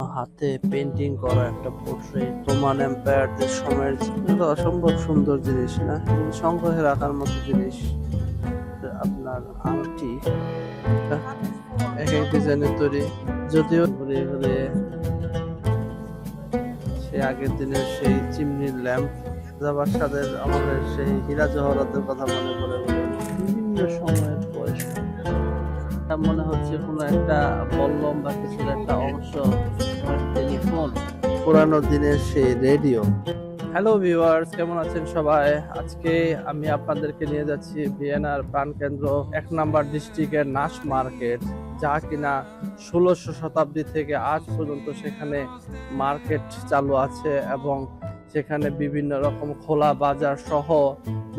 হাতে পেন্টিং করা একটা পোর্ট্রেট রোমান এম্পায়ারদের সময়ের এটা অসম্ভব সুন্দর জিনিস, না? সংগ্রহে রাখার মতো জিনিস। আপনার আংটি এক এক ডিজাইনের তৈরি। যদিও ঘুরে ঘুরে সেই আগের দিনের সেই চিমনির ল্যাম্প রাজাবাসাদের আমাদের সেই হীরা জহরতের কথা মনে পড়ে, বিভিন্ন সময়ের বয়স মনে হচ্ছে কোনো একটা বল্লম বা কিছুর একটা অংশ টেলিফোন। পুরানো দিনের সেই রেডিও। হ্যালো ভিউয়ার্স কেমন আছেন সবাই? আজকে আমি আপনাদেরকে নিয়ে যাচ্ছি ভিয়েনার প্রাণকেন্দ্র এক নাম্বার ডিস্ট্রিক্টের নাশ মার্কেট যা কিনা ষোলোশো শতাব্দী থেকে আজ পর্যন্ত সেখানে মার্কেট চালু আছে এবং সেখানে বিভিন্ন রকম খোলা বাজার সহ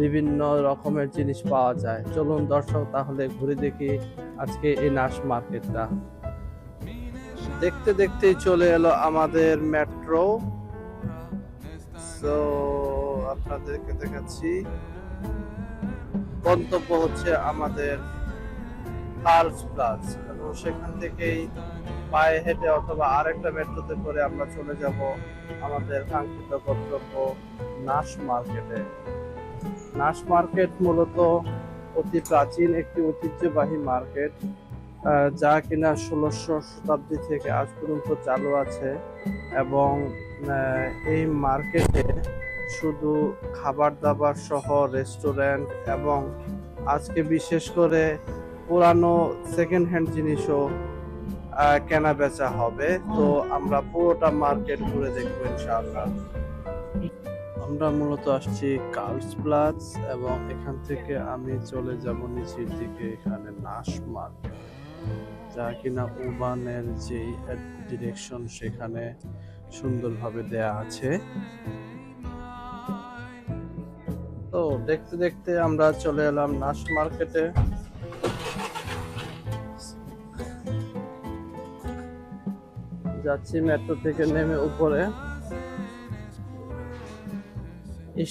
বিভিন্ন রকমের জিনিস পাওয়া যায়। চলুন দর্শক, তাহলে ঘুরে দেখি আজকে এই নাশ মার্কেটটা। দেখতে দেখতেই চলে এলো আমাদের মেট্রো তো আপনাদেরকে দেখাচ্ছি। গন্তব্য হচ্ছে আমাদের কার্লস প্লাস এবং সেখান থেকেই পায়ে হেঁটে অথবা আরেকটা মেট্রোতে করে আমরা চলে যাব আমাদের কাঙ্ক্ষিত গন্তব্য নাশ মার্কেটে। নাশ মার্কেট মূলত অতি প্রাচীন একটি ঐতিহ্যবাহী মার্কেট যা কিনা ষোলোশো শতাব্দী থেকে আজ পর্যন্ত চালু আছে এবং এই মার্কেটে শুধু খাবার দাবার সহ রেস্টুরেন্ট এবং আজকে বিশেষ করে পুরানো সেকেন্ড হ্যান্ড জিনিসও কেনা বেচা হবে। তো আমরা পুরোটা মার্কেট ঘুরে দেখব ইনশাআল্লাহ। আমরা মূলত আসছি কার্লস প্লাস এবং এখান থেকে আমি চলে যাব নিচের দিকে এখানে নাশ মার্কেট যা কিনা উবানের যে ডিরেকশন সেখানে সুন্দরভাবে দেয়া আছে। তো দেখতে দেখতে আমরা চলে এলাম নাশ মার্কেটে যাচ্ছি মেট্রো থেকে নেমে উপরে।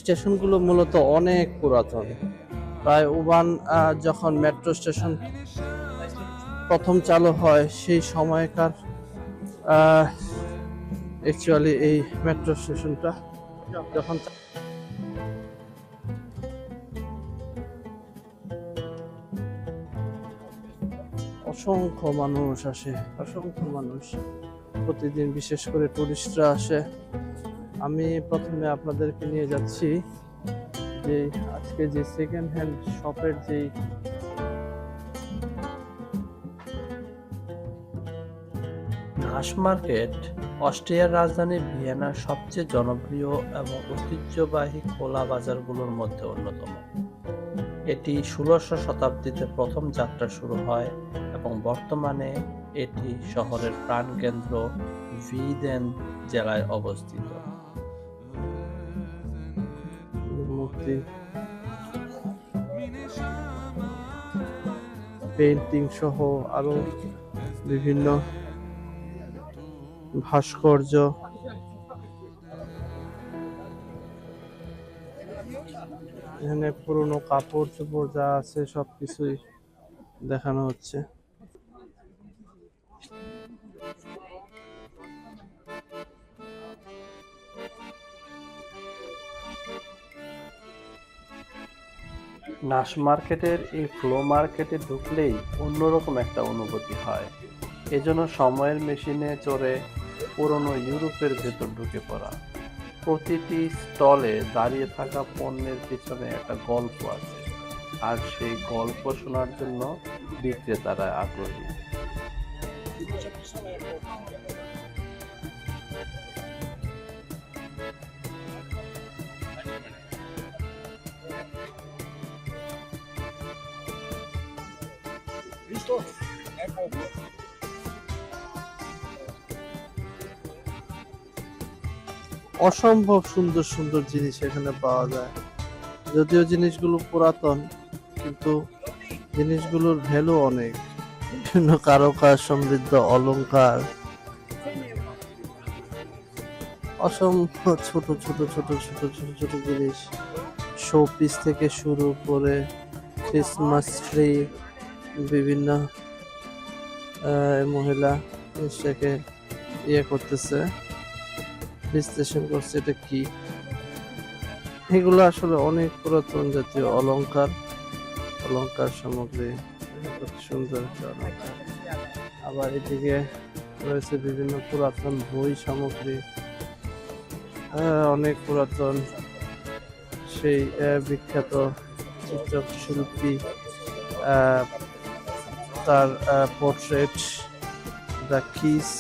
স্টেশনগুলো মূলত অনেক পুরাতন। প্রায় উবান যখন মেট্রো স্টেশন প্রথম চালু হয়, সেই সময়কার অ্যাকচুয়ালি এই মেট্রো স্টেশনটা যখন অসংখ্য মানুষ আসে, অসংখ্য মানুষ। প্রতিদিন বিশেষ করে টুরিস্টরা আসে। আমি প্রথমে আপনাদেরকে নিয়ে যাচ্ছি যে আজকে যে সেকেন্ড হ্যান্ড শপের যেই ঘাস মার্কেট, অস্ট্রিয়ার রাজধানী ভিয়েনার সবচেয়ে জনপ্রিয় এবং ঐতিহ্যবাহী খোলা বাজারগুলোর মধ্যে অন্যতম। এটি ষোলোশো শতাব্দীতে প্রথম যাত্রা শুরু হয় এবং বর্তমানে এটি শহরের প্রাণকেন্দ্র ভিদেন জেলায় অবস্থিত। পেন্টিং সহ আরও বিভিন্ন ভাস্কর্য। এখানে পুরনো কাপড় চোপড় যা আছে সবকিছুই দেখানো হচ্ছে। নাশ মার্কেটের এই ফ্লো মার্কেটে ঢুকলেই অন্যরকম একটা অনুভূতি হয়। এজন্য সময়ের মেশিনে চড়ে পুরনো ইউরোপের ভেতর ঢুকে পড়া। প্রতিটি স্টলে দাঁড়িয়ে থাকা পণ্যের পিছনে একটা গল্প আছে। আর সেই গল্প শোনার জন্য বিক্রেতারা আগ্রহী। অসম্ভব সুন্দর সুন্দর জিনিস এখানে পাওয়া যায়। যদিও জিনিসগুলো পুরাতন, কিন্তু জিনিসগুলোর ভ্যালু অনেক। বিভিন্ন কারুকাজ, সমৃদ্ধ অলংকার। অসংখ্য ছোট ছোট ছোট ছোট ছোট ছোট জিনিস। শো পিস থেকে শুরু করে ক্রিসমাস ট্রি বিভিন্ন মহিলা জিনিসটাকে ইয়ে করতেছে। বিশ্লেষণ করছে এটা কি? এগুলো আসলে অনেক পুরাতন জাতীয় অলংকার। অলংকার সামগ্রী সুন্দর একটা অলংকার। আবার এদিকে রয়েছে বিভিন্ন পুরাতন বই সামগ্রী। অনেক পুরাতন। সেই বিখ্যাত চিত্রক শিল্পী তার পোর্ট্রেট দ্য কিস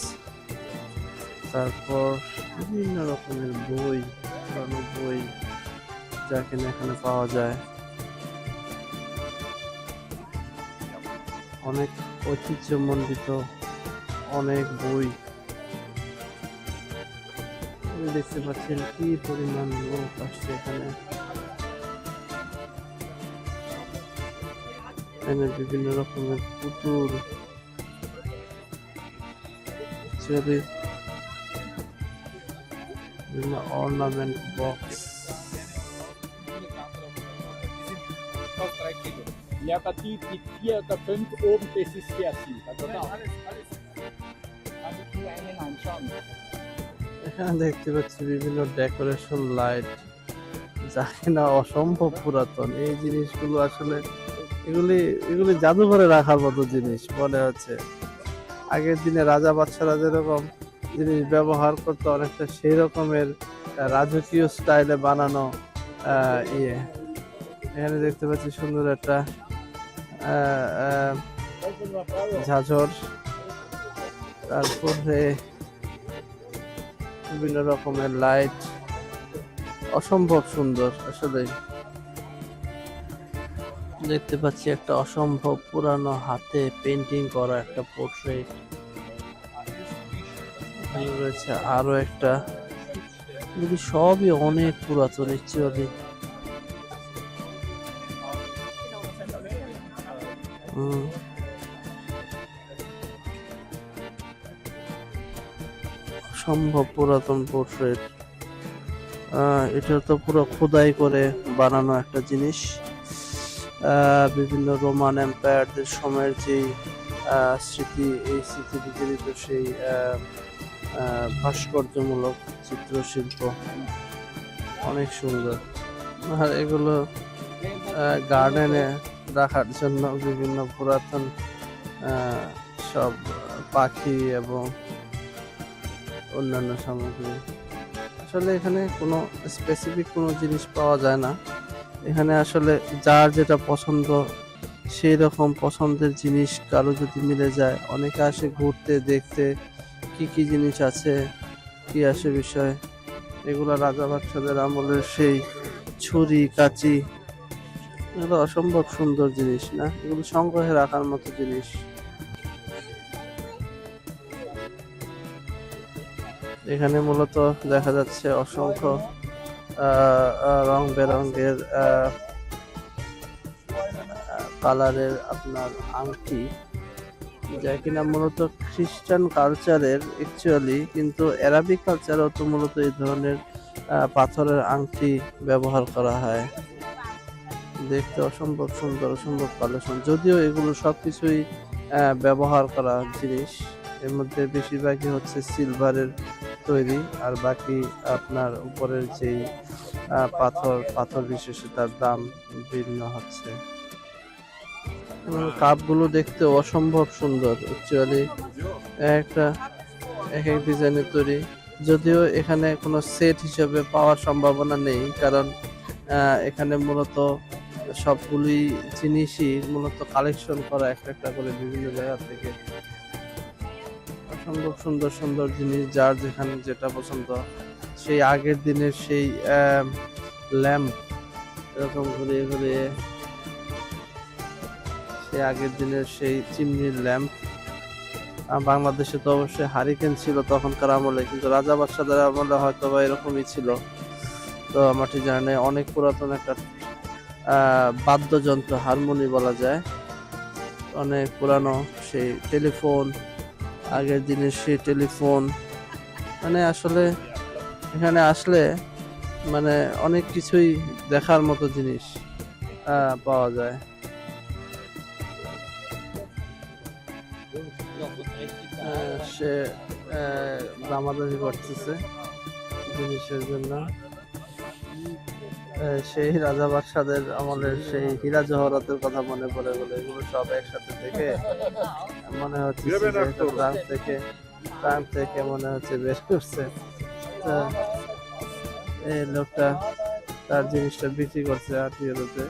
তারপর বিভিন্ন রকমের বই, পুরানো বই যা কিনা এখানে পাওয়া যায়। অনেক ঐতিহ্যমণ্ডিত অনেক বই। দেখতে পাচ্ছেন কি পরিমাণ লোক আসছে এখানে। এখানে বিভিন্ন রকমের পুতুল বিভিন্ন ornament box Ja, aber die, die oder oben, das ist sehr da kann ich nur einen anschauen. এখানে দেখতে পাচ্ছি বিভিন্ন ডেকোরেশন লাইট যা কিনা অসম্ভব পুরাতন এই জিনিসগুলো আসলে এগুলি এগুলি জাদুঘরে রাখার মতো জিনিস মনে হচ্ছে আগের দিনে রাজা বাচ্চারা যেরকম জিনিস ব্যবহার করতো অনেকটা সেই রকমের রাজকীয় স্টাইলে বানানো ইয়ে। এখানে দেখতে পাচ্ছি সুন্দর একটা ঝাঁঝর। তারপরে বিভিন্ন রকমের লাইট। অসম্ভব সুন্দর আসলে। দেখতে পাচ্ছি একটা অসম্ভব পুরানো হাতে পেন্টিং করা একটা পোর্ট্রেট এখানে রয়েছে আরও একটা। এগুলি সবই অনেক পুরাতন হুম। সম্ভব পুরাতন পোর্ট্রেট এটা তো পুরো খোদাই করে বানানো একটা জিনিস। বিভিন্ন রোমান এম্পায়ারদের সময়ের যে স্মৃতি, এই স্মৃতি বিজড়িত সেই ভাস্কর্যমূলক চিত্রশিল্প। অনেক সুন্দর। আর এগুলো গার্ডেনে রাখার জন্য বিভিন্ন পুরাতন সব পাখি এবং অন্যান্য সামগ্রী। আসলে এখানে কোনো স্পেসিফিক কোনো জিনিস পাওয়া যায় না। এখানে আসলে যার যেটা পছন্দ, সেই রকম পছন্দের জিনিস কারও যদি মিলে যায়, অনেকে আসে ঘুরতে, দেখতে কি কি জিনিস আছে, কি আসে বিষয়, এগুলো রাজা বাচ্চাদের আমলের সেই ছুরি, কাচি, এগুলো অসম্ভব সুন্দর জিনিস, না? এগুলো সংগ্রহে রাখার মতো জিনিস। এখানে মূলত দেখা যাচ্ছে অসংখ্য রং বেরঙের কালারের আপনার আংটি। যা কিনা মূলত খ্রিস্টান কালচারের অ্যাকচুয়ালি কিন্তু অ্যারাবিক কালচারেও তো মূলত এই ধরনের পাথরের আংটি ব্যবহার করা হয়। দেখতে অসম্ভব সুন্দর অসম্ভব কালেকশন যদিও এগুলো সবকিছুই আহ, ব্যবহার করা জিনিস। এর মধ্যে বেশিরভাগই হচ্ছে সিলভারের তৈরি। আর বাকি আপনার উপরের যেই পাথর পাথর বিশেষে তার দাম ভিন্ন হচ্ছে। কাপগুলো দেখতে অসম্ভব সুন্দর। অ্যাকচুয়ালি একটা এক এক ডিজাইনের তৈরি। যদিও এখানে কোনো সেট হিসেবে পাওয়ার সম্ভাবনা নেই, কারণ এখানে মূলত সবগুলি জিনিসই মূলত কালেকশন করা একটা একটা করে বিভিন্ন জায়গা থেকে। অসম্ভব সুন্দর সুন্দর জিনিস, যার যেখানে যেটা পছন্দ। সেই আগের দিনের সেই ল্যাম্প এরকম ঘুরিয়ে ঘুরিয়ে সেই আগের দিনের সেই চিমনির ল্যাম্প। বাংলাদেশে তো অবশ্যই হারিকেন ছিল তখনকার আমলে, কিন্তু রাজা বাদশাদের আমলে হয়তো বা এরকমই ছিল। তো আমার জানা অনেক পুরাতন একটা বাদ্যযন্ত্র, হারমোনি বলা যায়। অনেক পুরানো সেই টেলিফোন, আগের দিনের সেই টেলিফোন। মানে আসলে এখানে আসলে মানে অনেক কিছুই দেখার মতো জিনিস পাওয়া যায়। সে দামাদামি করতেছে জিনিসের জন্য। সেই রাজা বাদশাদের আমলের সেই হীরা জহরতের কথা মনে পড়ে গেল এগুলো সব একসাথে দেখে মনে হচ্ছে ট্রাঙ্ক থেকে ট্রাঙ্ক থেকে মনে হচ্ছে বের করছে। এই লোকটা তার জিনিসটা বিক্রি করছে আত্মীয়তে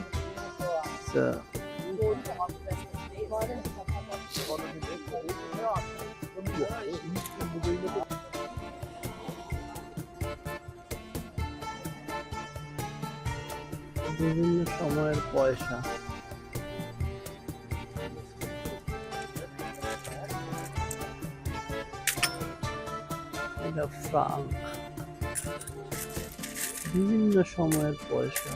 পয়সা ফ্রাঙ্ক বিভিন্ন সময়ের পয়সা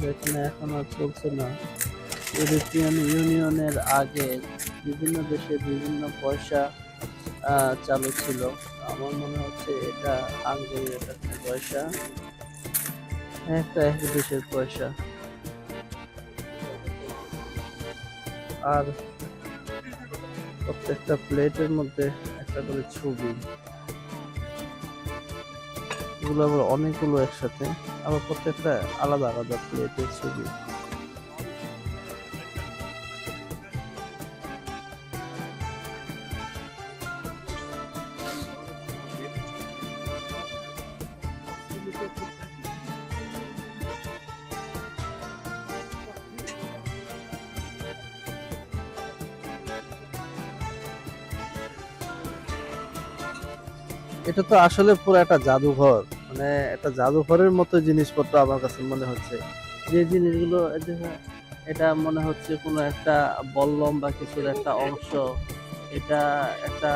যেখানে এখন আর চলছে না। ইউরোপিয়ান ইউনিয়নের আগে বিভিন্ন দেশে বিভিন্ন পয়সা চালু ছিল। আমার মনে হচ্ছে এটা হাঙ্গেরির একটা পয়সা। একটা এক দেশের পয়সা। আর প্রত্যেকটা প্লেটের মধ্যে একটা করে ছবি। এগুলো আবার অনেকগুলো একসাথে, আবার প্রত্যেকটা আলাদা আলাদা প্লেটের ছবি। এটা তো আসলে পুরো একটা জাদুঘর। মানে একটা জাদুঘরের মতো জিনিসপত্র আমার কাছে মনে হচ্ছে। যে জিনিসগুলো এটা মনে হচ্ছে কোনো একটা বল্লম বা কিছুর একটা অংশ। এটা একটা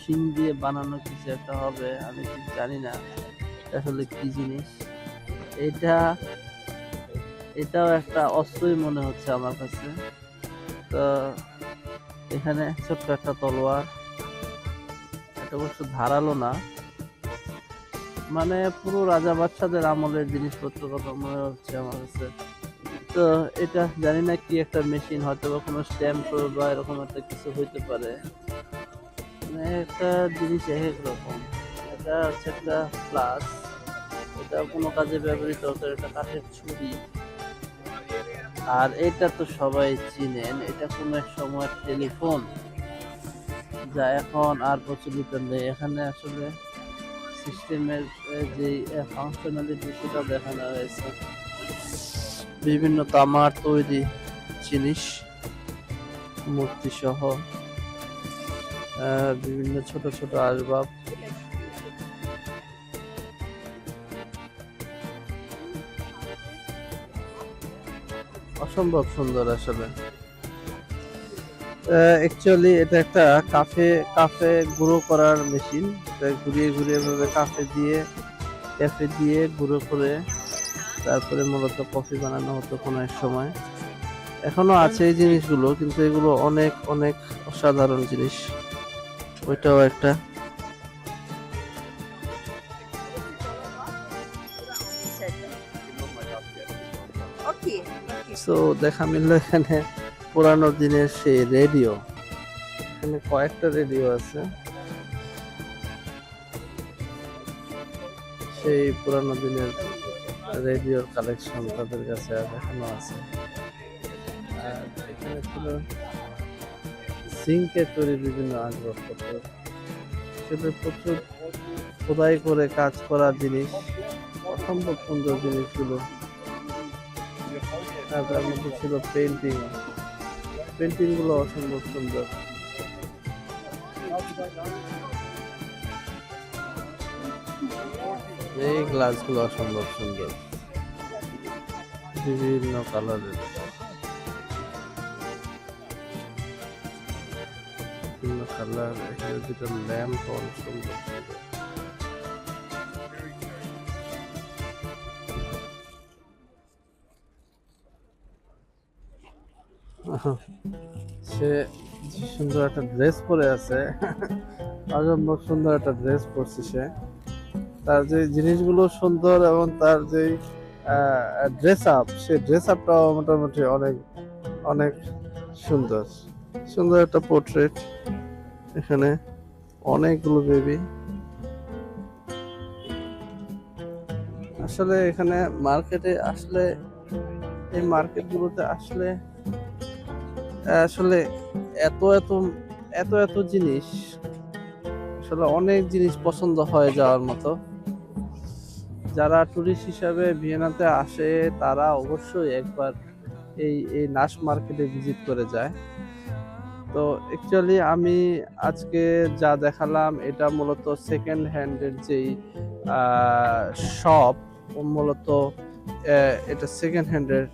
শিং দিয়ে বানানো কিছু একটা হবে, আমি ঠিক জানি না আসলে কি জিনিস। এটা, এটাও একটা অস্ত্রই মনে হচ্ছে আমার কাছে। তো, এখানে ছোট্ট একটা তলোয়ার। এটা অবশ্য ধারালো না। মানে পুরো রাজা বাচ্চাদের আমলের জিনিসপত্র কথা মনে হচ্ছে আমার কাছে। তো এটা জানি না কি একটা মেশিন হয়তো বা কোনো স্ট্যাম্প বা এরকম একটা কিছু হইতে পারে। মানে একটা জিনিস এক এক রকম। এটা হচ্ছে একটা প্লাস এটা কোনো কাজে ব্যবহৃত হতো, এটা কাঠের ছুরি। আর এটা তো সবাই চিনেন, এটা কোনো এক সময় টেলিফোন যা এখন আর প্রচলিত নেই। এখানে আসলে সিস্টেমের যে ফাংশনালিটি সেটা দেখানো হয়েছে। বিভিন্ন তামার তৈরি জিনিস মূর্তি সহ বিভিন্ন ছোট ছোট আসবাব। অসম্ভব সুন্দর আসলে। অ্যাকচুয়ালি এটা একটা কাফে কাফে গুঁড়ো করার মেশিন ঘুরিয়ে ঘুরিয়ে ভাবে কাফে দিয়ে ক্যাফে দিয়ে গুঁড়ো করে তারপরে মূলত কফি বানানো হতো কোনো এক সময়। এখনও আছে এই জিনিসগুলো কিন্তু এগুলো অনেক অনেক অসাধারণ জিনিস। ওইটাও একটা. সো দেখা মিললো এখানে। পুরানো দিনের সেই রেডিও। এখানে কয়েকটা রেডিও আছে। সেই পুরানো দিনের রেডিওর কালেকশন তাদের কাছে এখনও আছে। আর এখানে ছিল সিঙ্কের তৈরি বিভিন্ন আসবাবপত্র। সেটা প্রচুর খোদাই করে কাজ করা জিনিস অসম্ভব সুন্দর জিনিসগুলো। তার মধ্যে ছিল পেন্টিং পেন্টিংগুলো অসম্ভব সুন্দর। এই গ্লাসগুলো অসম্ভব সুন্দর। বিভিন্ন কালারের। বিভিন্ন কালার অনেক সুন্দর। সে সুন্দর একটা ড্রেস পরে আছে। অসম্ভব সুন্দর একটা ড্রেস পরছে সে। তার যে জিনিসগুলো সুন্দর এবং তার যে ড্রেস আপ সে ড্রেস আপটাও মোটামুটি অনেক অনেক সুন্দর। সুন্দর একটা পোর্ট্রেট এখানে। অনেকগুলো বেবি আসলে এখানে মার্কেটে আসলে, এই মার্কেটগুলোতে আসলে আসলে এত এত এত এত জিনিস, আসলে অনেক জিনিস পছন্দ হয়ে যাওয়ার মতো। যারা টুরিস্ট হিসাবে ভিয়েনাতে আসে, তারা অবশ্যই একবার এই এই নাশ মার্কেটে ভিজিট করে যায়। তো অ্যাকচুয়ালি আমি আজকে যা দেখালাম, এটা মূলত সেকেন্ড হ্যান্ডের যেই শপ মূলত এটা সেকেন্ড হ্যান্ডের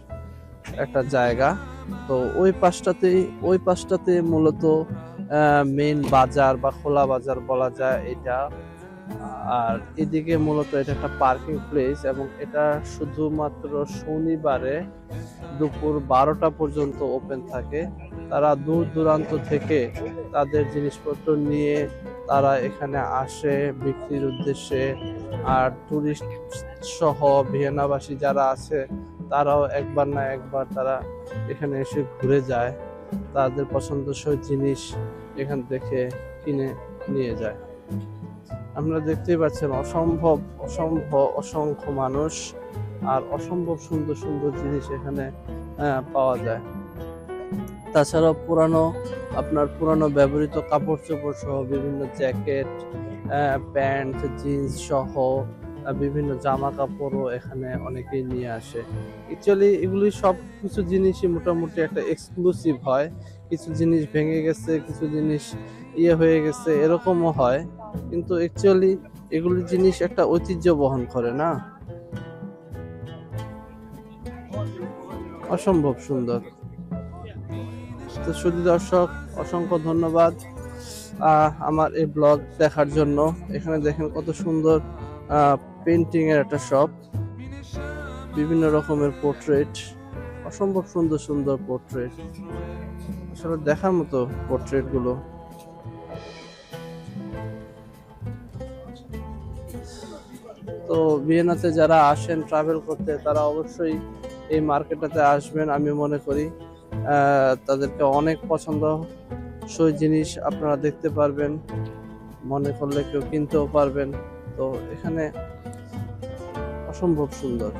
একটা জায়গা। তো ওই পাশটাতেই ওই পাশটাতে মূলত মেন বাজার বা খোলা বাজার বলা যায় এটা। আর এদিকে মূলত এটা একটা পার্কিং প্লেস এবং এটা শুধুমাত্র শনিবারে দুপুর বারোটা পর্যন্ত ওপেন থাকে। তারা দূর দূরান্ত থেকে তাদের জিনিসপত্র নিয়ে তারা এখানে আসে বিক্রির উদ্দেশ্যে। আর টুরিস্ট সহ ভিয়েনাবাসী যারা আছে তারাও একবার না একবার তারা এখানে এসে ঘুরে যায়, তাদের পছন্দসই জিনিস এখান থেকে কিনে নিয়ে যায়। আমরা দেখতেই পাচ্ছেন অসম্ভব অসম্ভব অসংখ্য মানুষ আর অসম্ভব সুন্দর সুন্দর জিনিস এখানে পাওয়া যায়। তাছাড়াও পুরানো, আপনার পুরানো ব্যবহৃত কাপড় চোপড় সহ বিভিন্ন জ্যাকেট প্যান্ট, জিন্স সহ বিভিন্ন জামা কাপড়ও এখানে অনেকেই নিয়ে আসে। অ্যাকচুয়ালি এগুলি সব কিছু জিনিসই মোটামুটি একটা এক্সক্লুসিভ হয়। কিছু জিনিস ভেঙে গেছে, কিছু জিনিস ইয়ে হয়ে গেছে, এরকমও হয়। কিন্তু অ্যাকচুয়ালি এগুলি জিনিস একটা ঐতিহ্য বহন করে, না? অসম্ভব সুন্দর। তো শুধু দর্শক, অসংখ্য ধন্যবাদ আমার এই ব্লগ দেখার জন্য। এখানে দেখেন কত সুন্দর পেন্টিং এর একটা শপ বিভিন্ন রকমের পোর্ট্রেট অসম্ভব সুন্দর সুন্দর পোর্ট্রেট আসলে দেখার মতো পোর্ট্রেটগুলো। তো ভিয়েনাতে যারা আসেন ট্রাভেল করতে, তারা অবশ্যই এই মার্কেটটাতে আসবেন, আমি মনে করি। তাদেরকে অনেক পছন্দ সই জিনিস আপনারা দেখতে পারবেন। মনে করলে কেউ কিনতেও পারবেন। তো এখানে অসম্ভব সুন্দর।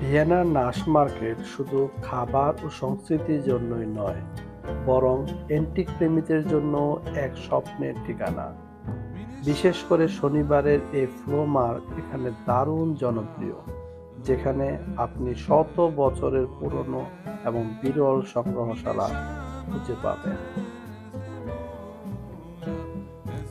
ভিয়েনার নাশ মার্কেট শুধু খাবার ও সংস্কৃতির জন্যই নয়, বরং এন্টিক প্রেমীদের জন্য এক স্বপ্নের ঠিকানা। বিশেষ করে শনিবারের এই ফ্লো মার্ক এখানে দারুণ জনপ্রিয়, যেখানে আপনি শত বছরের পুরনো এবং বিরল সংগ্রহশালা मुझे पाप है।